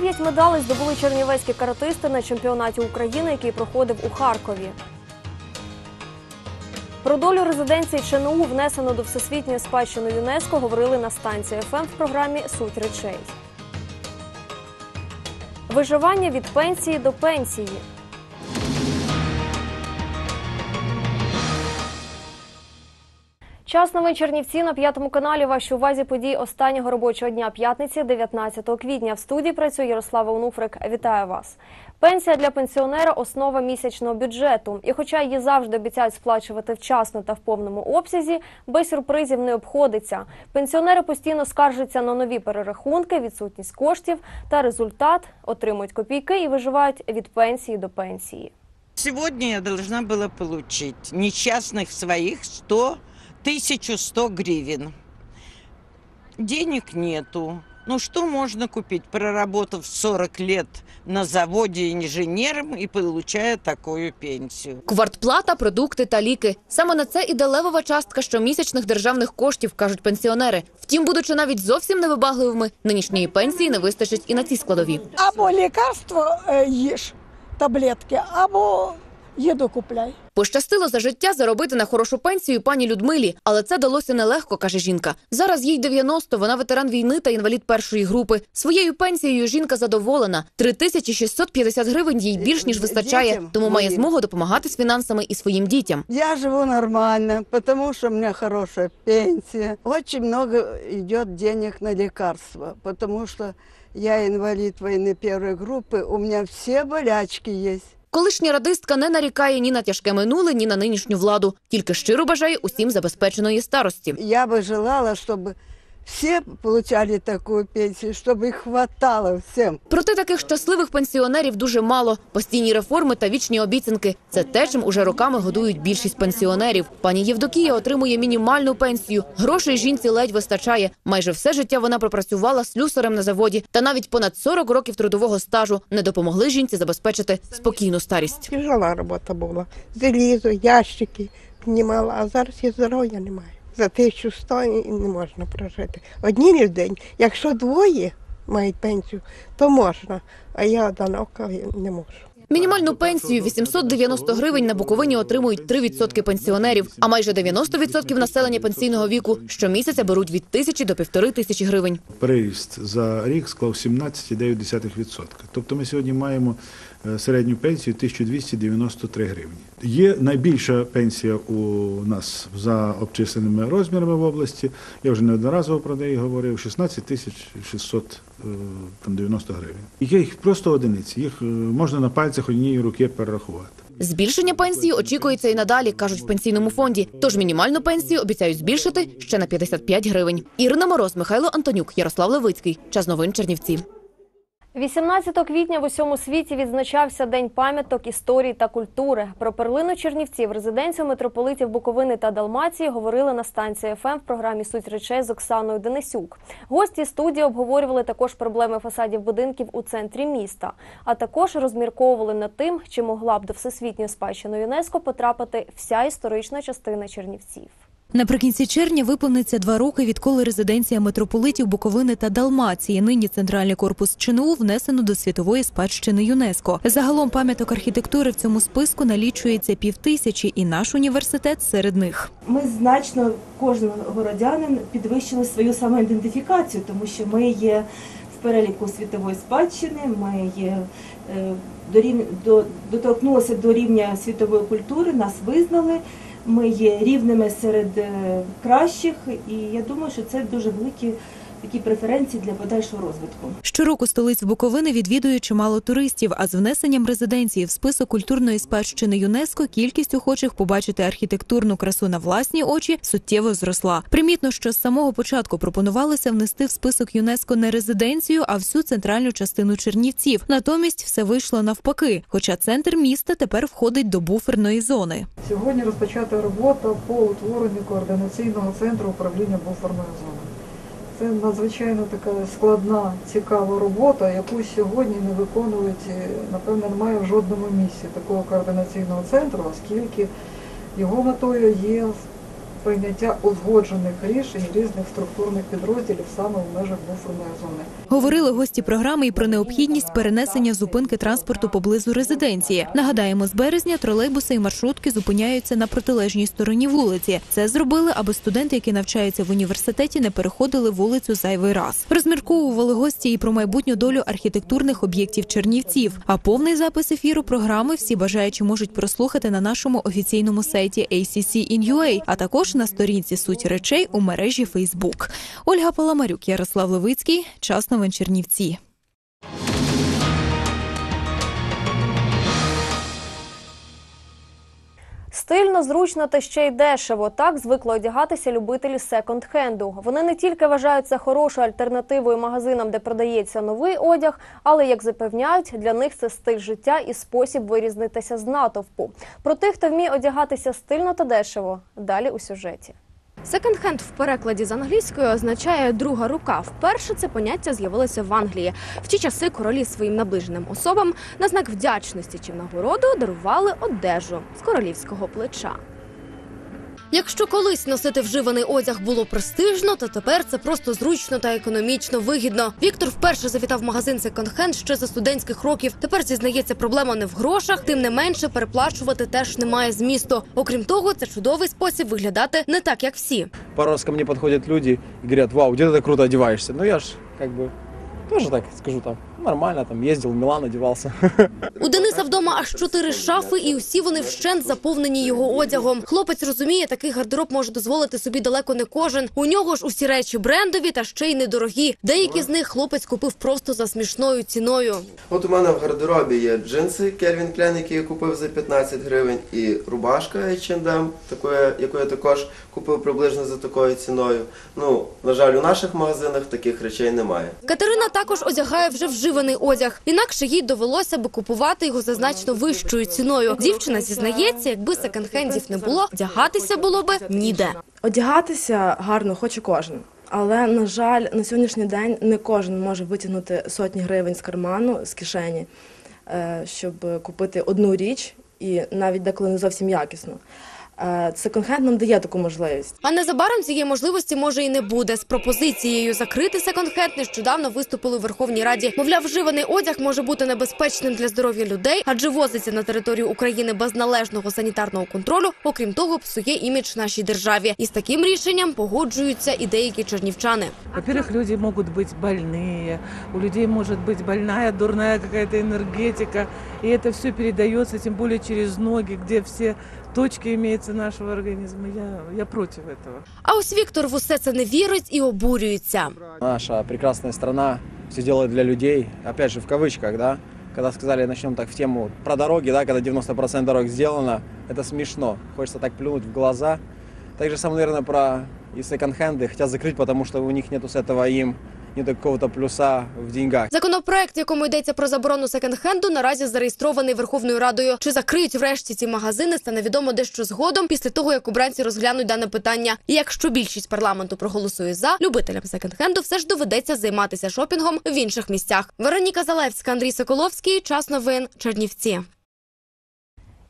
Дев'ять медалей здобули чернівецькі каратисти на чемпіонаті України, який проходив у Харкові. Про долю резиденції ЧНУ, внесено до Всесвітньої спадщини ЮНЕСКО, говорили на станції ФМ в програмі Суть речей. Виживання від пенсії до пенсії. Час новин Чернівці на п'ятому каналі. Вашій увазі події останнього робочого дня п'ятниці, 19 квітня. В студії працює Ярослава Онуфрик. Вітаю вас. Пенсія для пенсіонера основа місячного бюджету. І, хоча її завжди обіцяють сплачувати вчасно та в повному обсязі, без сюрпризів не обходиться. Пенсіонери постійно скаржаться на нові перерахунки, відсутність коштів та результат отримують копійки і виживають від пенсії до пенсії. Сегодня я должна была получить несчастных своих 100, 1100 гривен. Денег нету. Ну что можно купить, проработав 40 лет на заводе инженером и получая такую пенсию? Квартплата, продукти та ліки. Саме на це іде левова частка щомісячних державних коштів, кажуть пенсіонери. Втім, будучи навіть зовсім невибагливими, нинішньої пенсії не вистачить і на ці складові. Або лікарство е, їж, таблетки, або їду купляй. Пощастило за життя заробити на хорошу пенсію пані Людмилі, але це далося нелегко, каже жінка. Зараз їй 90, вона ветеран війни та інвалід першої групи. Своєю пенсією жінка задоволена. 3650 гривень їй більш ніж вистачає, тому має змогу допомагати з фінансами і своїм дітям. Я живу нормально, потому что у меня хорошая пенсия. Очень много идет денег на лекарства, потому что я инвалид войны первой группы, у меня все болячки есть. Колишня радистка не нарікає ні на тяжке минуле, ні на нинішню владу. Тільки щиро бажає усім забезпеченої старості. Я би желала, чтобы все получали такую пенсию, чтобы их хватало всем. Проте таких щасливих пенсіонерів дуже мало. Постійні реформи та вічні обіцянки це те, чим уже роками годують більшість пенсіонерів. Пані Євдокія отримує мінімальну пенсію. Грошей жінці ледь вистачає. Майже все життя вона пропрацювала слюсарем на заводі, та навіть понад 40 років трудового стажу не допомогли жінці забезпечити спокійну старість. Тяжела робота була. Залізо, ящики піднімала, а зараз я здоров'я немає. За 1100 і не можна прожити. Одні людей, якщо двоє мають пенсію, то можна, а я одинока не можу. Мінімальну пенсію 890 гривень на Буковині отримують 3% пенсіонерів, а майже 90% населення пенсійного віку щомісяця беруть від тисячі до півтори тисячі гривень. Приріст за рік склав 17,9%. Тобто ми сьогодні маємо е, середню пенсію 1293 гривні. Є найбільша пенсія у нас за обчисленими розмірами в області. Я вже неодноразово про неї говорив. 16 тисяч 690 гривень. Є їх просто одиниці. Їх е, можна на пальцях однієї руки перерахувати. Збільшення пенсії очікується і надалі, кажуть в пенсійному фонді. Тож мінімальну пенсію обіцяють збільшити ще на 55 гривень. Ірина Мороз, Михайло Антонюк, Ярослав Левицький. Час новин Чернівці. 18 квітня в усьому світі відзначався День пам'яток історії та культури. Про перлину Чернівців, резиденцію митрополитів Буковини та Далмації говорили на станції ФМ в програмі Суть речей з Оксаною Денисюк. Гості студії обговорювали також проблеми фасадів будинків у центрі міста, а також розмірковували над тим, чи могла б до всесвітньої спадщини ЮНЕСКО потрапити вся історична частина Чернівців. Наприкінці червня виповниться два роки, відколи резиденція митрополитів Буковини та Далмації. Нині центральний корпус ЧНУ внесено до світової спадщини ЮНЕСКо. Загалом пам'яток архітектури в цьому списку налічується півтисячі, і наш університет серед них. ми значно кожен городянин підвищили свою самоідентифікацію, тому що ми є в переліку світової спадщини, ми є е, до доторкнулися до рівня світової культури, нас визнали. Ми є рівними серед е, кращих, і я думаю, що це дуже великі такі преференції для подальшого розвитку. Щороку столиць Буковини відвідує чимало туристів. А з внесенням резиденції в список культурної спадщини ЮНЕСКО кількість охочих побачити архітектурну красу на власні очі суттєво зросла. Примітно, що з самого початку пропонувалося внести в список ЮНЕСКо не резиденцію, а всю центральну частину Чернівців. Натомість все вийшло навпаки. Хоча центр міста тепер входить до буферної зони. Сьогодні розпочата робота по утворенню координаційного центру управління буферною зоною. Це надзвичайно така складна, цікава робота, яку сьогодні не виконують, е, напевно, немає в жодному місці такого координаційного центру, оскільки його метою є прийняття узгоджених рішень різних структурних підрозділів саме в межах буферної зони. Говорили гості програми і про необхідність перенесення зупинки транспорту поблизу резиденції. Нагадаємо, з березня тролейбуси і маршрутки зупиняються на протилежній стороні вулиці. Це зробили, аби студенти, які навчаються в університеті, не переходили вулицю зайвий раз. Розмірковували гості і про майбутню долю архітектурних об'єктів Чернівців. А повний запис ефіру програми всі бажаючі можуть прослухати на нашому офіційному сайті ACC in UA, а також на сторінці суть речей у мережі Фейсбук. Ольга Паламарюк, Ярослав Левицький. Час новин Чернівці. Стильно, зручно та ще й дешево. Так звикли одягатися любителі секонд-хенду. Вони не тільки вважаються хорошою альтернативою магазинам, де продається новий одяг, але як запевняють, для них це стиль життя і спосіб вирізнитися з натовпу. Про тих, хто вміє одягатися стильно та дешево. Далі у сюжеті. Секонд-хенд в перекладі з англійської означає друга рука. Вперше це поняття з'явилося в Англії. В ті часи королі своїм наближеним особам на знак вдячності чи нагороду дарували одежу з королівського плеча. Якщо колись носити вживаний одяг було престижно, то тепер це просто зручно та економічно вигідно. Віктор вперше завітав магазин секонд-хенд ще за студентських років. Тепер зізнається, проблема не в грошах, тим не менше переплачувати теж немає змісту. Окрім того, це чудовий спосіб виглядати не так, як всі. Пару раз ко мне подходят люди и говорят, вау, где ты так круто одеваешься? Ну я ж как бы тоже так скажу там, нормально, там ездил в Милан, одевался. У Дениса вдома аж чотири шафи, і усі вони вщент заповнені його одягом. Хлопець розуміє, такий гардероб може дозволити собі далеко не кожен. У нього ж усі речі брендові та ще й недорогі. Деякі з них хлопець купив просто за смішною ціною. От у мене в гардеробі є джинси Calvin Klein, які я купив за 15 гривень, і рубашка H&M, таку, я- яку я також купив приблизно за такою ціною. Ну, на жаль, у наших магазинах таких речей немає. Катерина також одягає вже вживаний одяг. Інакше їй довелося би купувати його за значно вищою ціною. Дівчина зізнається, якби секонд-хендів не було, вдягатися було би ніде. Одягатися гарно хоче кожен. Але, на жаль, на сьогоднішній день не кожен може витягнути сотні гривень з карману, з кишені, е, щоб купити одну річ і навіть деколи не зовсім якісно Е, Секонд-хенд нам дає таку можливість. А незабаром цієї можливості може і не буде. З пропозицією закрити секонд-хенд нещодавно виступили у Верховній Раді. Мовляв, вживаний одяг може бути небезпечним для здоров'я людей, адже возиться на територію України без належного санітарного контролю. Окрім того, псує імідж нашій державі. І з таким рішенням погоджуються і деякі чернівчани. Во-первых, люди могут быть больные, у людей может быть больная, дурная какая-то энергетика, и это все передается, тем более через ноги, где все точки имеются нашего организма. Я, я против этого. А ось Віктор в усе це не вірить і обурюється. Наша прекрасная страна все делает для людей, опять же в кавычках, да. Когда сказали, начнем так в тему про дороги, да, когда 90% дорог сделано, это смешно. Хочется так плюнуть в глаза. Так же самое, наверное, про и секонд-хенды хотят закрыть, потому что у них нету с этого им нет какого-то плюса в деньгах. Законопроект, якому йдеться про заборону секонд-хенду, наразі зареєстрований Верховною Радою. Чи закриють врешті ці магазини, стане відомо дещо згодом після того, як обранці розглянуть дане питання. І якщо більшість парламенту проголосує за, любителям секонд-хенду все ж доведеться займатися шопінгом в інших місцях. Вероніка Залевська, Андрій Соколовський. Час новин. Чернівці.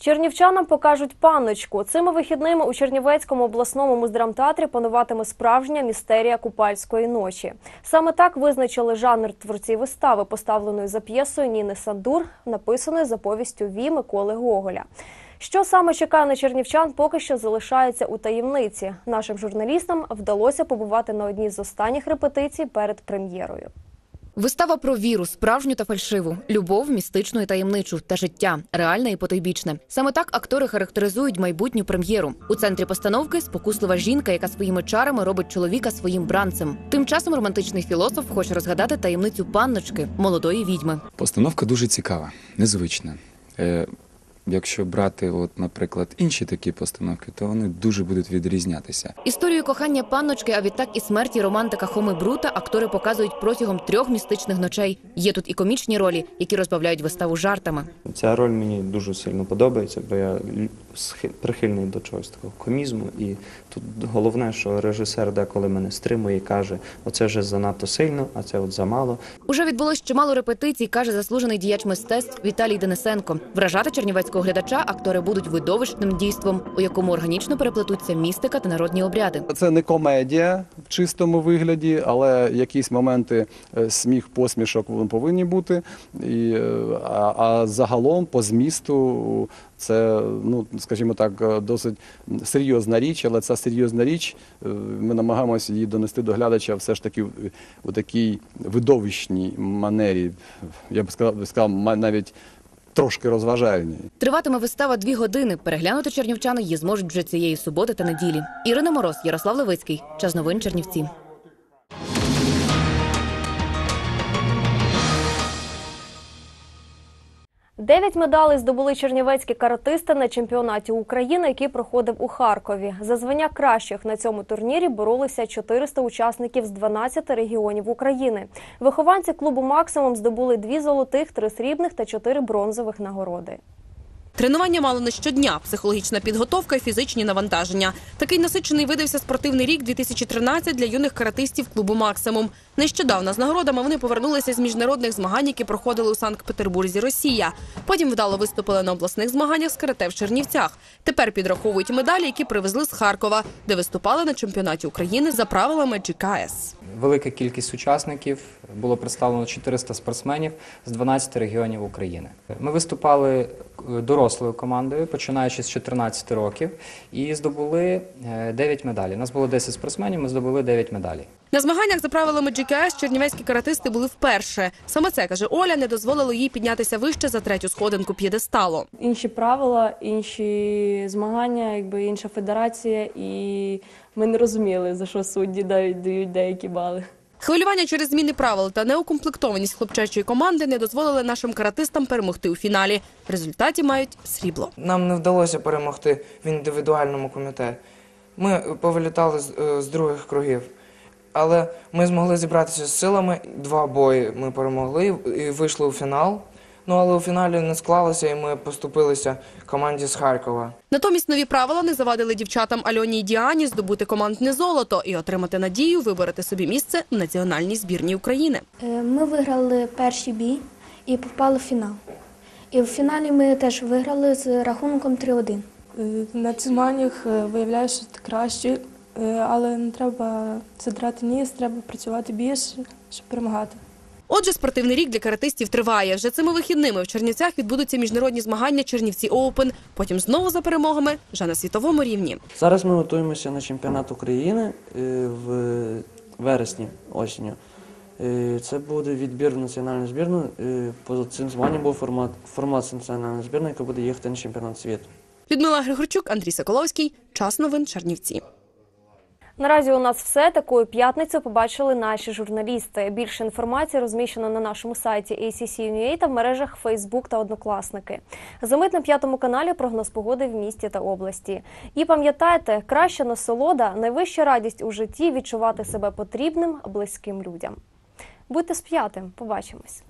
Чернівчанам покажуть панночку. Цими вихідними у Чернівецькому обласному муздрамтеатрі пануватиме справжня містерія купальської ночі. Саме так визначили жанр творці вистави, поставленої за п'єсою Ніни Сандур, написаною за повістю Ві Миколи Гоголя. Що саме чекає на чернівчан, поки що залишається у таємниці. Нашим журналістам вдалося побувати на одній з останніх репетицій перед прем'єрою. Вистава про віру, справжню та фальшиву, любов, містичну і таємничу та життя, реальне і потойбічне. Саме так актори характеризують майбутню прем'єру. У центрі постановки спокуслива жінка, яка своїми чарами робить чоловіка своїм бранцем. Тим часом романтичний філософ хоче розгадати таємницю панночки, молодої відьми. Постановка дуже цікава, незвична. Якщо брати, от, наприклад, інші такі постановки, то вони дуже будуть відрізнятися. Історію кохання панночки, а відтак і смерті романтика Хоми Брута актори показують протягом трьох містичних ночей. Є тут і комічні ролі, які розбавляють виставу жартами. Ця роль мені дуже сильно подобається, бо я прихильний до чогось такого комізму. І тут головне, що режисер деколи мене стримує і каже, оце вже занадто сильно, а це от замало. Уже відбулось чимало репетицій, каже заслужений діяч мистецтв Віталій Денисенко. Вражати чернівецьку чернівецького глядача актори будуть видовищним дійством, у якому органічно переплетуться містика та народні обряди. Це не комедія в чистому вигляді, але якісь моменти е, сміх, посмішок повинні бути. І, е, а, а загалом по змісту це, ну скажімо так, е, досить серйозна річ, але ця серйозна річ. Ми намагаємося її донести до глядача все ж таки у такій видовищній манері. Я б сказав, навіть трошки розважальні. Триватиме вистава дві години. Переглянути чернівчани її зможуть вже цієї суботи та неділі. Ірина Мороз, Ярослав Левицький. Час новин Чернівці. Дев'ять медалей здобули чернівецькі каратисти на чемпіонаті України, який проходив у Харкові. За звання кращих на цьому турнірі боролися 400 учасників з 12 регіонів України. Вихованці клубу Максимум здобули дві золотих, три срібних та чотири бронзових нагороди. Тренування мало не щодня, психологічна підготовка і фізичні навантаження. Такий насичений видався спортивний рік 2013 для юних каратистів клубу Максимум. Нещодавно з нагородами вони повернулися з міжнародних змагань, які проходили у Санкт-Петербурзі, Росія. Потім вдало виступили на обласних змаганнях з карате в Чернівцях. Тепер підраховують медалі, які привезли з Харкова, де виступали на чемпіонаті України за правилами GKS. Велика кількість учасників було представлено 400 спортсменів з 12 регіонів України. Ми виступали е, дорослою командою, починаючи з 14 років, і здобули е, 9 медалей. У нас було 10 спортсменів, ми здобули 9 медалей. На змаганнях за правилами GKS чернівецькі каратисти були вперше. Саме це каже Оля, не дозволило їй піднятися вище за третю сходинку п'єдесталу. інші правила, інші змагання, якби інша федерація, і ми не розуміли, за що судді дають, дають деякі бали. Хвилювання через зміни правил та неукомплектованість хлопчачої команди не дозволили нашим каратистам перемогти у фіналі. В результаті мають срібло. Нам не вдалося перемогти в індивідуальному комітеті. Ми повилітали з, е, з других кругів. Але ми змогли зібратися з силами. Два бої ми перемогли і вийшли у фінал. Ну але у фіналі не склалося, і ми поступилися команді з Харкова. Натомість нові правила не завадили дівчатам Альоні і Діані здобути командне золото і отримати надію вибороти собі місце в національній збірній України. Е, Ми виграли перший бій і попали в фінал. І в фіналі ми теж виграли з рахунком 3-1. Е, На цих змаганнях виявляєш, що ти краще, але не треба задрати ніс, треба працювати більше, щоб перемагати. Отже, спортивний рік для каратистів триває. Вже цими вихідними в Чернівцях відбудуться міжнародні змагання Чернівці Оупен. Потім знову за перемогами вже на світовому рівні. Зараз ми готуємося на чемпіонат України е, в вересні осінню. Е, Це буде відбір в національну збірну. Е, По цим змаганням був формат, формат національної збірної, яка буде їхати на чемпіонат світу. Людмила Григорчук, Андрій Соколовський. Час новин Чернівці. Наразі у нас все. Такою п'ятницю побачили наші журналісти. Більше інформації розміщено на нашому сайті ACC.UA та в мережах Facebook та Однокласники. Замить на п'ятому каналі прогноз погоди в місті та області. І пам'ятайте, краща насолода, найвища радість у житті відчувати себе потрібним близьким людям. Будьте з п'ятим. Побачимось.